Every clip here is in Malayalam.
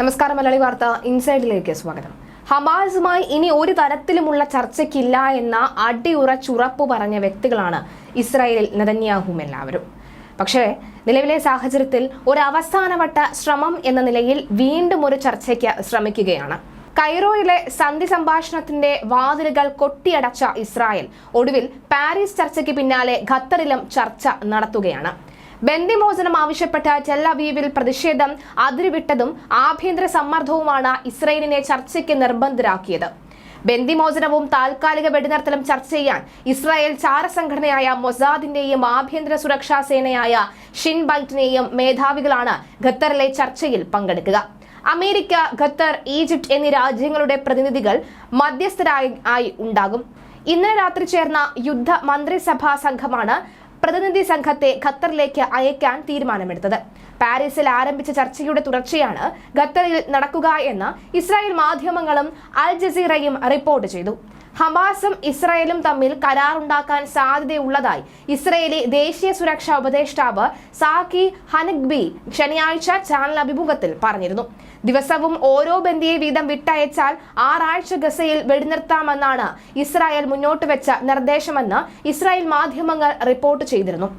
നമസ്കാരം മലയാളി വാർത്ത ഇൻസൈഡിലേക്ക് സ്വാഗതം. ഹമാസുമായി ഇനി ഒരു തരത്തിലുമുള്ള ചർച്ചയ്ക്കില്ല എന്ന അടിയുറച്ചുറപ്പ് പറഞ്ഞ വ്യക്തികളാണ് ഇസ്രായേലിൽ നെതന്യാഹും എല്ലാവരും. പക്ഷേ നിലവിലെ സാഹചര്യത്തിൽ ഒരു അവസാനവട്ട ശ്രമം എന്ന നിലയിൽ വീണ്ടും ഒരു ചർച്ചയ്ക്ക് ശ്രമിക്കുകയാണ്. കൈറോയിലെ സന്ധി സംഭാഷണത്തിന്റെ വാതിലുകൾ കൊട്ടിയടച്ച ഇസ്രായേൽ ഒടുവിൽ പാരീസ് ചർച്ചയ്ക്ക് പിന്നാലെ ഖത്തറിലും ചർച്ച നടത്തുകയാണ്. ബന്ദിമോചനം ആവശ്യപ്പെട്ട ടെല്ലവീവിൽ പ്രതിഷേധം അതിരുവിട്ടതും ആഭ്യന്തര സമ്മർദ്ദവുമാണ് ഇസ്രയേലിനെ ചർച്ചയ്ക്ക് നിർബന്ധരാക്കിയത് ബന്ദിമോചനവും താൽക്കാലിക വെടിനിർത്തലും ചർച്ച ചെയ്യാൻ ഇസ്രായേൽ ചാരസംഘടനയായ മൊസാദിന്റെയും ആഭ്യന്തര സുരക്ഷാ സേനയായ ഷിൻ ബൈറ്റിനെയും മേധാവികളാണ് ഖത്തറിലെ ചർച്ചയിൽ പങ്കെടുക്കുക. അമേരിക്ക ഖത്തർ ഈജിപ്റ്റ് എന്നീ രാജ്യങ്ങളുടെ പ്രതിനിധികൾ മധ്യസ്ഥരായി ആയി ഉണ്ടാകും. ഇന്നലെ രാത്രി ചേർന്ന യുദ്ധ മന്ത്രിസഭാ സംഘമാണ് പ്രതിനിധി സംഘത്തെ ഖത്തറിലേക്ക് അയക്കാൻ തീരുമാനമെടുത്തത്. പാരീസിൽ ആരംഭിച്ച ചർച്ചയുടെ തുടർച്ചയാണ് ഖത്തറിൽ നടക്കുക എന്ന് ഇസ്രായേൽ മാധ്യമങ്ങളും അൽ ജസീറയും റിപ്പോർട്ട് ചെയ്തു. ഹമാസും ഇസ്രയേലും തമ്മിൽ കരാറുണ്ടാക്കാൻ സാധ്യതയുള്ളതായി ഇസ്രയേലി ദേശീയ സുരക്ഷാ ഉപദേഷ്ടാവ് സാക്കി ഹനഗ്ബി ശനിയാഴ്ച ചാനൽ അഭിമുഖത്തിൽ പറഞ്ഞിരുന്നു. ദിവസവും ഓരോ ബന്ദിയെ വീതം വിട്ടയച്ചാൽ ആറാഴ്ച ഗസയിൽ വെടിനിർത്താമെന്നാണ് ഇസ്രായേൽ മുന്നോട്ട് വെച്ച നിർദ്ദേശമെന്ന് ഇസ്രായേൽ മാധ്യമങ്ങൾ റിപ്പോർട്ട് ചെയ്തിരുന്നു.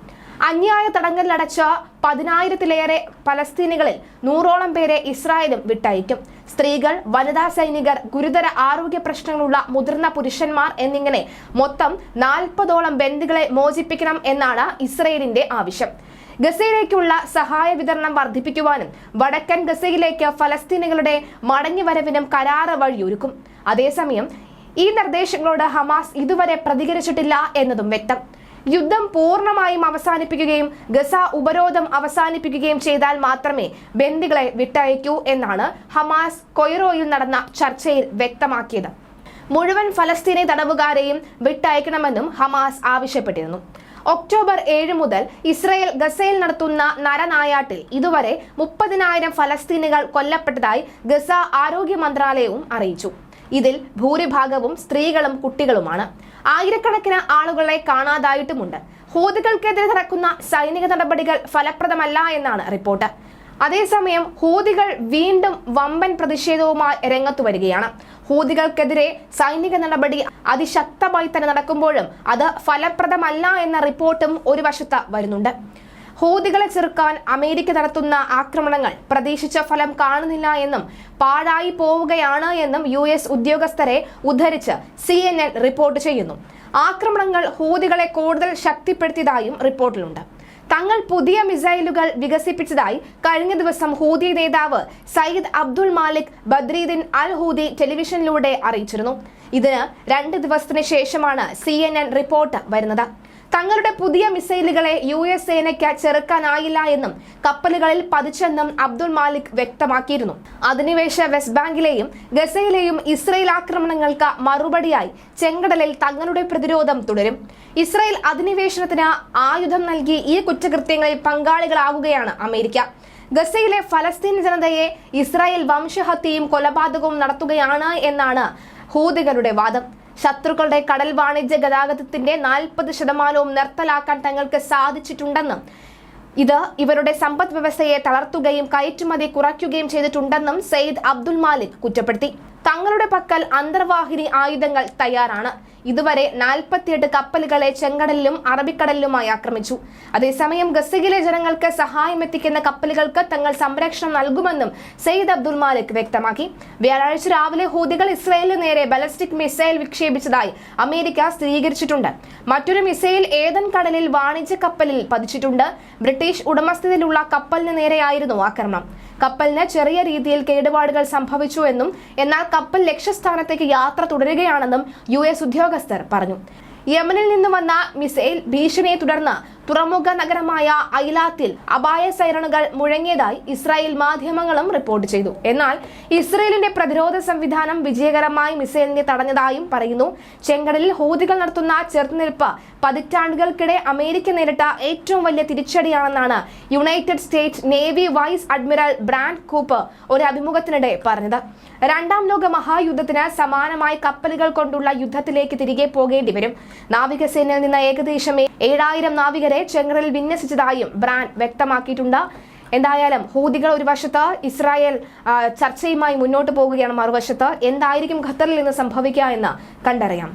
അന്യായ തടങ്കലിലടച്ച പതിനായിരത്തിലേറെ പലസ്തീനികളിൽ നൂറോളം പേരെ ഇസ്രായേലും വിട്ടയക്കും. സ്ത്രീകൾ വനിതാ സൈനികർ ഗുരുതര ആരോഗ്യ പ്രശ്നങ്ങളുള്ള മുതിർന്ന പുരുഷന്മാർ എന്നിങ്ങനെ മൊത്തം നാൽപ്പതോളം ബന്ദികളെ മോചിപ്പിക്കണം എന്നാണ് ഇസ്രയേലിന്റെ ആവശ്യം. ഗസയിലേക്കുള്ള സഹായ വിതരണം വർദ്ധിപ്പിക്കുവാനും വടക്കൻ ഗസയിലേക്ക് ഫലസ്തീനികളുടെ മടങ്ങിവരവിനും കരാറ് വഴിയൊരുക്കും. അതേസമയം ഈ നിർദ്ദേശങ്ങളോട് ഹമാസ് ഇതുവരെ പ്രതികരിച്ചിട്ടില്ല എന്നതും വ്യക്തം. യുദ്ധം പൂർണമായും അവസാനിപ്പിക്കുകയും ഗസ ഉപരോധം അവസാനിപ്പിക്കുകയും ചെയ്താൽ മാത്രമേ ബന്ദികളെ വിട്ടയക്കൂ എന്നാണ് ഹമാസ് കൊയ്റോയിൽ നടന്ന ചർച്ചയിൽ വ്യക്തമാക്കിയത്. മുഴുവൻ ഫലസ്തീനി തടവുകാരെയും വിട്ടയക്കണമെന്നും ഹമാസ് ആവശ്യപ്പെട്ടിരുന്നു. ഒക്ടോബർ ഏഴ് മുതൽ ഇസ്രയേൽ ഗസയിൽ നടത്തുന്ന നരനായാട്ടിൽ ഇതുവരെ മുപ്പതിനായിരം ഫലസ്തീനികൾ കൊല്ലപ്പെട്ടതായി ഗസ ആരോഗ്യ മന്ത്രാലയവും അറിയിച്ചു. ഇതിൽ ഭൂരിഭാഗവും സ്ത്രീകളും കുട്ടികളുമാണ്. ആയിരക്കണക്കിന് ആളുകളെ കാണാതായിട്ടുമുണ്ട്. ഹൂതികൾക്കെതിരെ നടക്കുന്ന സൈനിക നടപടികൾ ഫലപ്രദമല്ല എന്നാണ് റിപ്പോർട്ട്. അതേസമയം ഹൂതികൾ വീണ്ടും വമ്പൻ പ്രതിഷേധവുമായി രംഗത്തു വരികയാണ്. ഹൂതികൾക്കെതിരെ സൈനിക നടപടി അതിശക്തമായി തന്നെ നടക്കുമ്പോഴും അത് ഫലപ്രദമല്ല എന്ന റിപ്പോർട്ടും ഒരു വശത്ത് വരുന്നുണ്ട്. ഹൂതികളെ ചെറുക്കാൻ അമേരിക്ക നടത്തുന്ന ആക്രമണങ്ങൾ പ്രതീക്ഷിച്ച ഫലം കാണുന്നില്ല എന്നും പാഴായി പോവുകയാണ് എന്നും യു എസ് ഉദ്യോഗസ്ഥരെ ഉദ്ധരിച്ച് സി റിപ്പോർട്ട് ചെയ്യുന്നു. ആക്രമണങ്ങൾ ഹൂതികളെ കൂടുതൽ ശക്തിപ്പെടുത്തിയതായും റിപ്പോർട്ടിലുണ്ട്. തങ്ങൾ പുതിയ മിസൈലുകൾ വികസിപ്പിച്ചതായി കഴിഞ്ഞ ദിവസം ഹൂതി നേതാവ് സയ്യിദ് അബ്ദുൾ മാലിക് ബദ്രീദിൻ അൽ ഹൂദി ടെലിവിഷനിലൂടെ അറിയിച്ചിരുന്നു. ഇതിന് രണ്ട് ദിവസത്തിന് ശേഷമാണ് സി റിപ്പോർട്ട് വരുന്നത്. തങ്ങളുടെ പുതിയ മിസൈലുകളെ യു എസ് സേനയ്ക്ക് ചെറുക്കാനായില്ല എന്നും കപ്പലുകളിൽ പതിച്ചെന്നും അബ്ദുൾ മാലിക് വ്യക്തമാക്കിയിരുന്നു. അധിനിവേശ വെസ്റ്റ് ബാങ്കിലെയും ഗസയിലെയും ഇസ്രയേൽ ആക്രമണങ്ങൾക്ക് മറുപടിയായി ചെങ്കടലിൽ തങ്ങളുടെ പ്രതിരോധം തുടരും. ഇസ്രയേൽ അധിനിവേശനത്തിന് ആയുധം നൽകി ഈ കുറ്റകൃത്യങ്ങളിൽ പങ്കാളികളാവുകയാണ് അമേരിക്ക. ഗസയിലെ ഫലസ്തീൻ ജനതയെ ഇസ്രായേൽ വംശഹത്യയും കൊലപാതകവും നടത്തുകയാണ് എന്നാണ് ഹൂതികളുടെ വാദം. ശത്രുക്കളുടെ കടൽ വാണിജ്യ ഗതാഗതത്തിന്റെ നാൽപ്പത് ശതമാനവും നിർത്തലാക്കാൻ തങ്ങൾക്ക് സാധിച്ചിട്ടുണ്ടെന്നും ഇത് ഇവരുടെ സമ്പദ് വ്യവസ്ഥയെ തളർത്തുകയും കയറ്റുമതി കുറയ്ക്കുകയും ചെയ്തിട്ടുണ്ടെന്നും സെയ്ദ് അബ്ദുൽ മാലിക് കുറ്റപ്പെടുത്തി. തങ്ങളുടെ പക്കൽ അന്തർവാഹിനി ആയുധങ്ങൾ തയ്യാറാണ്. ഇതുവരെ നാൽപ്പത്തിയെട്ട് കപ്പലുകളെ ചെങ്കടലിലും അറബിക്കടലിലുമായി ആക്രമിച്ചു. അതേസമയം ഗസയിലെ ജനങ്ങൾക്ക് സഹായം എത്തിക്കുന്ന കപ്പലുകൾക്ക് തങ്ങൾ സംരക്ഷണം നൽകുമെന്നും സെയ്ദ് അബ്ദുൽ മാലിക് വ്യക്തമാക്കി. വ്യാഴാഴ്ച രാവിലെ ഹൂതികൾ ഇസ്രയേലിന് നേരെ ബലസ്റ്റിക് മിസൈൽ വിക്ഷേപിച്ചതായി അമേരിക്ക സ്ഥിരീകരിച്ചിട്ടുണ്ട്. മറ്റൊരു മിസൈൽ ഏതൻ കടലിൽ വാണിജ്യ കപ്പലിൽ പതിച്ചിട്ടുണ്ട്. ബ്രിട്ടീഷ് ഉടമസ്ഥതയിലുള്ള കപ്പലിന് നേരെയായിരുന്നു ആക്രമണം. കപ്പലിന് ചെറിയ രീതിയിൽ കേടുപാടുകൾ സംഭവിച്ചു എന്നും എന്നാൽ കപ്പൽ ലക്ഷ്യസ്ഥാനത്തേക്ക് യാത്ര തുടരുകയാണെന്നും യു ഉദ്യോഗസ്ഥർ പറഞ്ഞു. യമനിൽ നിന്ന് വന്ന മിസൈൽ ഭീഷണിയെ തുടർന്ന് തുറമുഖ നഗരമായ ഐലാത്തിൽ അപായ സൈറണുകൾ മുഴങ്ങിയതായി ഇസ്രായേൽ മാധ്യമങ്ങളും റിപ്പോർട്ട് ചെയ്തു. എന്നാൽ ഇസ്രയേലിന്റെ പ്രതിരോധ സംവിധാനം വിജയകരമായി മിസൈലിനെ തടഞ്ഞതായും പറയുന്നു. ചെങ്കടലിൽ ഹോദികൾ നടത്തുന്ന ചെറുത്തുനിൽപ്പ് പതിറ്റാണ്ടുകൾക്കിടെ അമേരിക്ക നേരിട്ട ഏറ്റവും വലിയ തിരിച്ചടിയാണെന്നാണ് United States Navy vice admiral Brand Cooper ഒരു അഭിമുഖത്തിനിടെ പറഞ്ഞത്. രണ്ടാം ലോക മഹായുദ്ധത്തിന് സമാനമായി കപ്പലുകൾ കൊണ്ടുള്ള യുദ്ധത്തിലേക്ക് തിരികെ പോകേണ്ടി വരും നാവികസേനയിൽ നിന്ന് ഏകദേശം ഏഴായിരം നാവികരെ ചെങ്കടലിൽ വിന്യസിച്ചതായും ബ്രാൻ വ്യക്തമാക്കിയിട്ടുണ്ട്. എന്തായാലും ഹൂതികൾ ഒരു വശത്ത് ഇസ്രായേൽ ചർച്ചയുമായി മുന്നോട്ട് പോവുകയാണ് മറുവശത്ത്. എന്തായിരിക്കും ഖത്തറിൽ നിന്ന് സംഭവിക്കുക എന്ന് കണ്ടറിയാം.